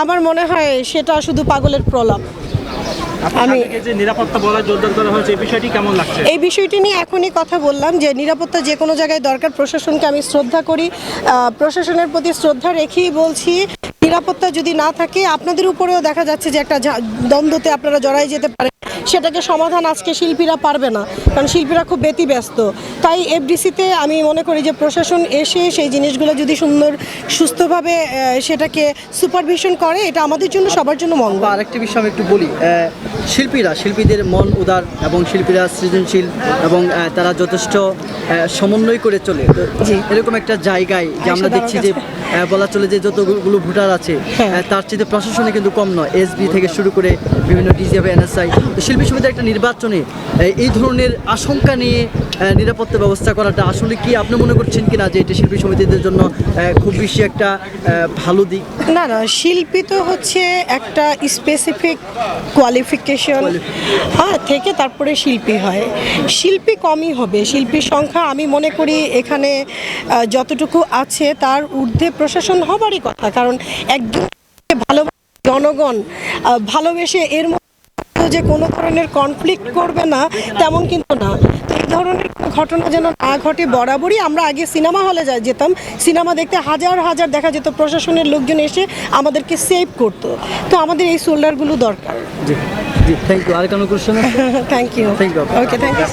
আমার মনে হয় সেটা শুধু পাগলের প্রলাপ। আমি যে নিরাপত্তা বলা জোরদার করা হয়েছে এই বিষয়টি কেমন লাগছে? এই বিষয়টি নিয়ে এখনই কথা বললাম যে নিরাপত্তা যে কোনো জায়গায় দরকার প্রশাসনকে আমি শ্রদ্ধা করি। প্রশাসনের প্রতি শ্রদ্ধা রেখেই বলছি নিরাপত্তা যদি না থাকে আপনাদের উপরেও দেখা যাচ্ছে যে একটা দ্বন্দ্বতে আপনারা জড়াই যেতে পারেন। সেটাকে সমাধান আজকে শিল্পীরা পারবে না কারণ শিল্পীরা খুব ব্যতিব্যস্ত। তাই এফডিসিতে আমি মনে করি যে প্রশাসন এসে সেই জিনিসগুলো যদি সুন্দর সুস্থভাবে সেটাকে সুপারভিশন করে এটা আমাদের জন্য সবার জন্য মঙ্গল। বা আরেকটি বিষয় আমি একটু বলি শিল্পীরা শিল্পীদের মন উদার এবং শিল্পীরা সৃজনশীল এবং তারা যথেষ্ট সমন্বয় করে চলে। এরকম একটা জায়গায় যে আমরা দেখছি যে বলা চলে যে যতগুলো ভোটার আছে হ্যাঁ। তার চেয়ে প্রশাসনে কিন্তু কম নয়। এসবি থেকে শুরু করে বিভিন্ন ডিজিএফ এনএসআই শিল্পী সমিতির একটা নির্বাচনে এই ধরনের আশঙ্কা নিয়ে নিরাপত্তা ব্যবস্থা করাটা আসলে কি আপনি মনে করছেন কিনা যে এটা শিল্পী সমিতিদের জন্য খুব বেশি একটা ভালো দিক? না না শিল্পী তো হচ্ছে একটা স্পেসিফিক কোয়ালিফিকেশন হ্যাঁ থেকে তারপরে শিল্পী হয়। শিল্পী কমই হবে। শিল্পীর সংখ্যা আমি মনে করি এখানে যতটুকু আছে তার ঊর্ধ্বে প্রশাসন হবারই কথা। কারণ একজন ভালো জনগণ ভালোবেসে এর যে কোনো ধরনের কনফ্লিক্ট করবে না তেমন কিন্তু না। তো এই ধরনের ঘটনা যেন না ঘটে বরাবরই আমরা আগে সিনেমা হলে যা যেতাম। সিনেমা দেখতে হাজার হাজার দেখা যেত প্রশাসনের লোকজন এসে আমাদেরকে সেভ করতো। তো আমাদের এই সোল্ডারগুলো দরকার। Thank you question thank you. Okay thank you